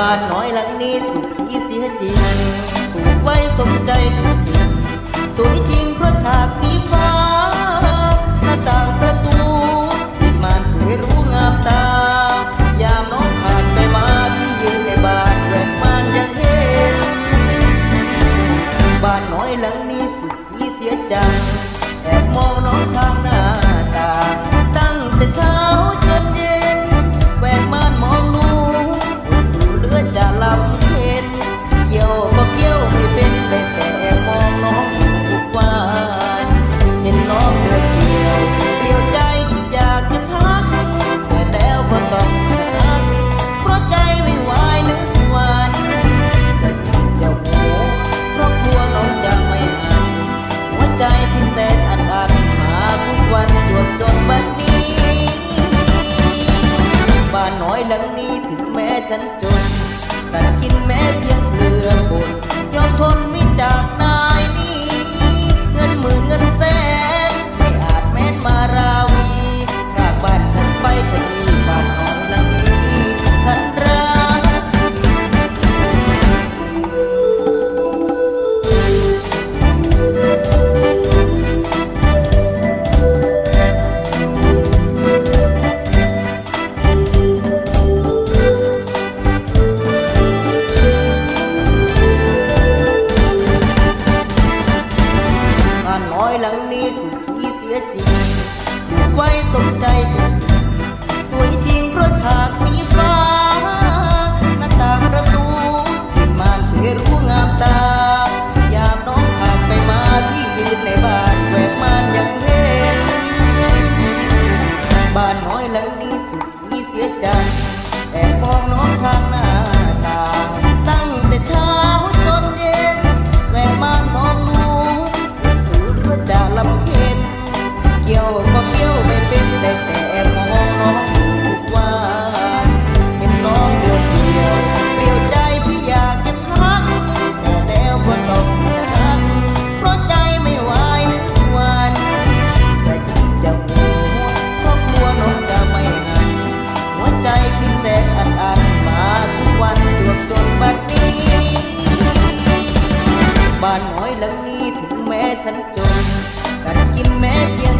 บ้านน้อยหลังนี้สุขีเสียจริงปลูกไว้สมใจทุกสิ่งสวยจริงเพราะฉากสีฟ้าหน้าต่างประตูติดมานสวยรู้งามตา ยามน้องผ่านไปมาที่ยืนในบ้านแหวกม่านยังเห็นบ้านน้อยหลังนี้สุดที่เสียจังแอบมองน้องทางหน้าต่างตั้งแต่เช้า อยหลังนี้ถึงแม้ฉันจน แต่กินแม้เพียง สมใจทุกสิ่งสวยจริงเพราะฉากสีฟ้าหน้าต่างประตูที่มานช่วรูงามตา ยามน้องผ่านไปมาพี่ยืนในบ้านแหวมานยังเห็นบ้านน้อยหลังนี้สุดมีเสียใจ บ้านน้อยหลังนี้ถึงแม้ฉันจน กันกินแม้เพียง